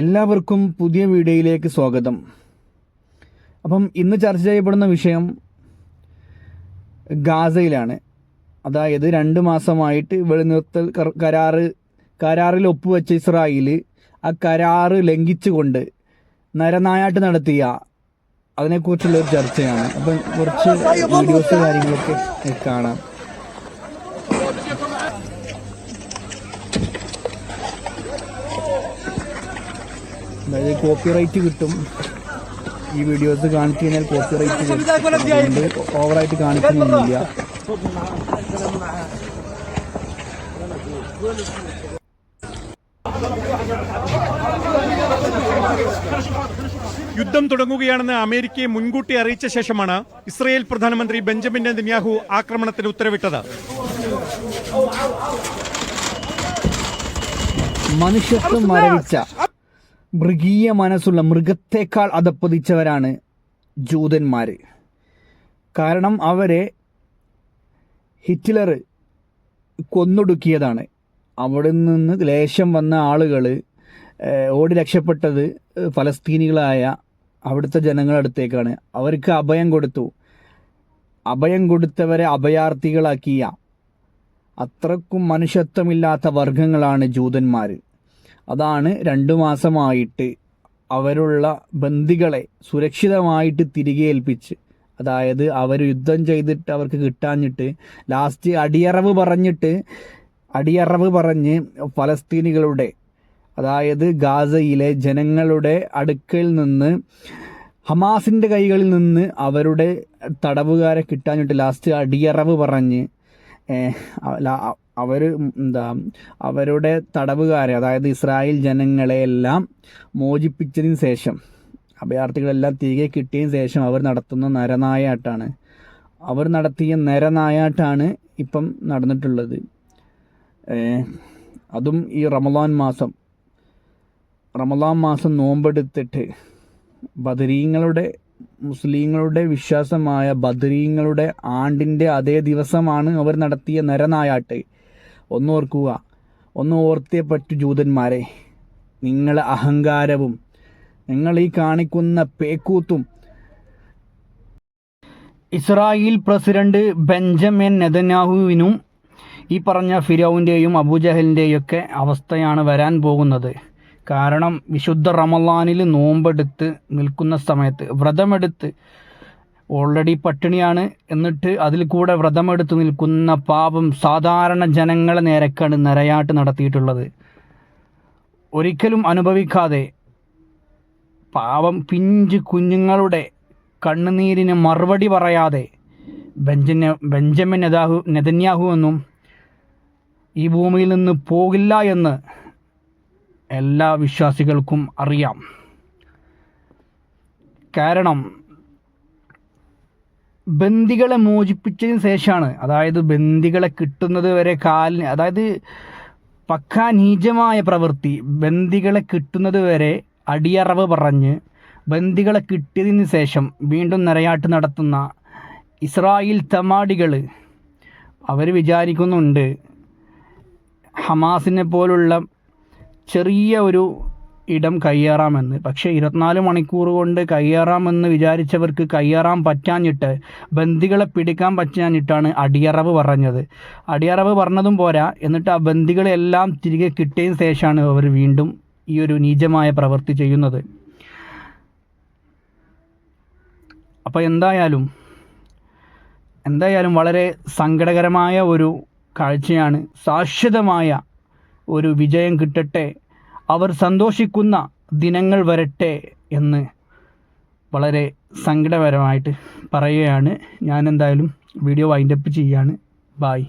എല്ലാവർക്കും പുതിയ വീഡിയോയിലേക്ക് സ്വാഗതം. അപ്പം ഇന്ന് ചർച്ച ചെയ്യപ്പെടുന്ന വിഷയം ഗാസയിലാണ്. അതായത് രണ്ട് മാസമായിട്ട് വെളിനിർത്തൽ കരാറ് കരാറിൽ ഒപ്പുവെച്ച ഇസ്രായേൽ ആ കരാറ് ലംഘിച്ചുകൊണ്ട് നരനായാട്ട് നടത്തിയ അതിനെക്കുറിച്ചുള്ള ഒരു ചർച്ചയാണ്. അപ്പം കുറച്ച് വീഡിയോസ് കാര്യങ്ങളൊക്കെ കാണാം. അതായത് കോപ്പിറൈറ്റ് കിട്ടും. ഈ വീഡിയോസ് കാണിച്ചു കഴിഞ്ഞാൽ കോപ്പിറൈറ്റ് കിട്ടും ഓവറായിട്ട് കാണിക്കുന്നൊന്നുമില്ല യുദ്ധം തുടങ്ങുകയാണെന്ന് അമേരിക്കയെ മുൻകൂട്ടി അറിയിച്ച ശേഷമാണ് ഇസ്രയേൽ പ്രധാനമന്ത്രി ബെഞ്ചമിൻ നെതന്യാഹു ആക്രമണത്തിന് ഉത്തരവിട്ടത്. മനുഷ്യത്വം മരവിച്ച മൃഗീയ മനസ്സുള്ള മൃഗത്തേക്കാൾ അധപ്പതിച്ചവരാണ് ജൂതന്മാർ കാരണം അവരെ ഹിറ്റ്ലർ കൊന്നൊടുക്കിയതാണ്. അവിടെ നിന്ന് ലേശം വന്ന ആളുകൾ ഓടി രക്ഷപ്പെട്ടത് ഫലസ്തീനികളായ അവിടുത്തെ ജനങ്ങളടുത്തേക്കാണ് അവർക്ക് അഭയം കൊടുത്തു. അഭയം കൊടുത്തവരെ അഭയാർത്ഥികളാക്കിയ അത്രക്കും മനുഷ്യത്വമില്ലാത്ത വർഗങ്ങളാണ് ജൂതന്മാർ അതാണ് രണ്ടു മാസമായിട്ട് അവരുള്ള ബന്ദികളെ സുരക്ഷിതമായിട്ട് തിരികെ ഏൽപ്പിച്ച്. അതായത് അവർ യുദ്ധം ചെയ്തിട്ട് അവർക്ക് കിട്ടാഞ്ഞിട്ട് ലാസ്റ്റ് അടിയറവ് പറഞ്ഞിട്ട് അടിയറവ് പറഞ്ഞ് ഫലസ്തീനികളുടെ അതായത് ഗാസയിലെ ജനങ്ങളുടെ അടുക്കൽ നിന്ന് ഹമാസിന്റെ കൈകളിൽ നിന്ന് അവരുടെ തടവുകാരെ കിട്ടാഞ്ഞിട്ട് ലാസ്റ്റ് അടിയറവ് പറഞ്ഞ് അവർ എന്താ അവരുടെ തടവുകാരെ അതായത് ഇസ്രായേൽ ജനങ്ങളെ എല്ലാം മോചിപ്പിച്ചതിന് ശേഷം അഭയാർത്ഥികളെല്ലാം തിരികെ കിട്ടിയതിന് ശേഷം അവർ നടത്തുന്ന നരനായാട്ടാണ്. അവർ നടത്തിയ നരനായാട്ടാണ് ഇപ്പം നടന്നിട്ടുള്ളത്. അതും ഈ റമലാൻ മാസം. റമലാൻ മാസം നോമ്പെടുത്തിട്ട് ബദരീങ്ങളുടെ മുസ്ലിങ്ങളുടെ വിശ്വാസമായ ബദരീങ്ങളുടെ ആണ്ടിന്റെ അതേ ദിവസമാണ് അവർ നടത്തിയ നരനായാട്ട്. ഒന്ന് ഓർക്കുക. ഒന്ന് ഓർത്തേ പറ്റു ജൂതന്മാരെ. നിങ്ങളെ അഹങ്കാരവും നിങ്ങൾ ഈ കാണിക്കുന്ന പേക്കൂത്തും. ഇസ്രായേൽ പ്രസിഡന്റ് ബെഞ്ചമിൻ നെതന്യാഹുവിനും ഈ പറഞ്ഞ ഫിരോവിന്റെയും അബൂജഹലിന്റെയും ഒക്കെ അവസ്ഥയാണ് വരാൻ പോകുന്നത്. കാരണം വിശുദ്ധ റമലാനിൽ നോമ്പെടുത്ത് നിൽക്കുന്ന സമയത്ത് വ്രതമെടുത്ത് ഓൾറെഡി പട്ടിണിയാണ് എന്നിട്ട് അതിൽ കൂടെ വ്രതമെടുത്ത് നിൽക്കുന്ന പാപം സാധാരണ ജനങ്ങളെ നേരക്കാണ് നരയാട്ട് നടത്തിയിട്ടുള്ളത്. ഒരിക്കലും അനുഭവിക്കാതെ പാവം പിഞ്ച് കുഞ്ഞുങ്ങളുടെ കണ്ണുനീരിന് മറുപടി പറയാതെ ബെഞ്ചന് ബെഞ്ചമിൻ നെതാഹു നെതന്യാഹു എന്നും ഈ ഭൂമിയിൽ നിന്ന് പോകില്ല എന്ന് എല്ലാ വിശ്വാസികൾക്കും അറിയാം. കാരണം ബന്ദികളെ മോചിപ്പിച്ചതിന് ശേഷമാണ് അതായത് ബന്ദികളെ കിട്ടുന്നത് വരെ കാലിന് അതായത് പക്കാ നീചമായ പ്രവൃത്തി ബന്ദികളെ കിട്ടുന്നത് വരെ അടിയറവ് പറഞ്ഞ് ബന്ദികളെ കിട്ടിയതിന് ശേഷം വീണ്ടും നിറയാട്ട് നടത്തുന്ന ഇസ്രായേൽ തമാടികൾ അവർ വിചാരിക്കുന്നുണ്ട് ഹമാസിനെ പോലുള്ള ചെറിയ ഒരു ഇടം കയ്യേറാമെന്ന്. പക്ഷേ ഇരുപത്തിനാല് മണിക്കൂർ കൊണ്ട് കയ്യേറാമെന്ന് വിചാരിച്ചവർക്ക് കയ്യേറാൻ പറ്റാഞ്ഞിട്ട് ബന്ദികളെ പിടിക്കാൻ പറ്റാഞ്ഞിട്ടാണ് അടിയറവ് പറഞ്ഞത്. അടിയറവ് പറഞ്ഞതും പോരാ. എന്നിട്ട് ആ ബന്ദികളെല്ലാം തിരികെ കിട്ടിയതിന് ശേഷമാണ് അവർ വീണ്ടും ഈ ഒരു നീചമായ പ്രവൃത്തി ചെയ്യുന്നത്. അപ്പോൾ എന്തായാലും എന്തായാലും വളരെ സങ്കടകരമായ ഒരു കാഴ്ചയാണ് ശാശ്വതമായ ഒരു വിജയം കിട്ടട്ടെ. അവർ സന്തോഷിക്കുന്ന ദിനങ്ങൾ വരട്ടെ എന്ന് വളരെ സങ്കടപരമായിട്ട് പറയുകയാണ്. ഞാൻ എന്തായാലും വീഡിയോ വൈൻഡപ്പ് ചെയ്യാണ് ബായ്